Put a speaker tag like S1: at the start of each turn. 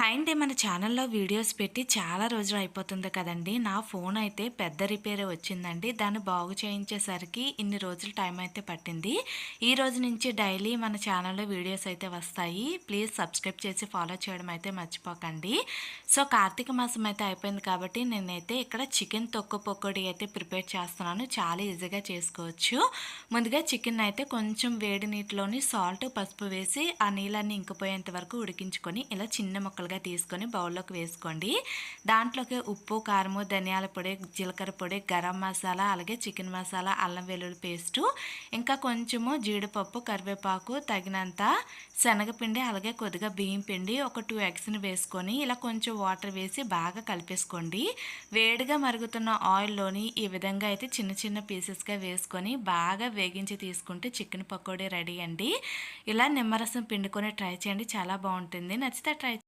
S1: Hi అండి మన ఛానల్లో వీడియోస్ పెట్టి చాలా రోజులు అయిపోతుంది కదండి. నా ఫోన్ అయితే పెద్ద రిపేర్ వచ్చిందండి. దాన్ని బాగు చేయించేసరికి ఇన్ని రోజులు టైం అయితే పట్టింది. ఈ రోజు నుంచి డైలీ మన ఛానల్లో వీడియోస్ అయితే వస్తాయి. ప్లీజ్ సబ్స్క్రైబ్ చేసి ఫాలో చేయడం అయితే మర్చిపోకండి. సో కార్తీక మాసం అయితే అయిపోయింది కాబట్టి నేనైతే ఇక్కడ చికెన్ తొక్కు పొక్కడి అయితే ప్రిపేర్ చేస్తున్నాను. చాలా ఈజీగా చేసుకోవచ్చు. ముందుగా చికెన్ అయితే కొంచెం వేడి నీటిలోని సాల్ట్ పసుపు వేసి ఆ నీళ్ళన్నీ ఇంకిపోయేంత వరకు ఉడికించుకొని ఇలా చిన్న ముక్కలుగా తీసుకొని బౌల్లోకి వేసుకోండి. దాంట్లోకి ఉప్పు కారము ధనియాల పొడి జీలకర్ర పొడి గరం మసాలా అలాగే చికెన్ మసాలా అల్లం వెల్లుల్లి పేస్టు ఇంకా కొంచెము జీడిపప్పు కరివేపాకు తగినంత శనగపిండి అలాగే కొద్దిగా బియ్యం పిండి ఒక టూ ఎగ్స్ని వేసుకొని ఇలా కొంచెం వాటర్ వేసి బాగా కలిపేసుకోండి. వేడిగా మరుగుతున్న ఆయిల్లోని ఈ విధంగా అయితే చిన్న చిన్న పీసెస్గా వేసుకొని బాగా వేగించి తీసుకుంటే చికెన్ పకోడీ రెడీ అండి. ఇలా నిమ్మరసం పిండుకొని ట్రై చేయండి చాలా బాగుంటుంది. నచ్చితే ట్రై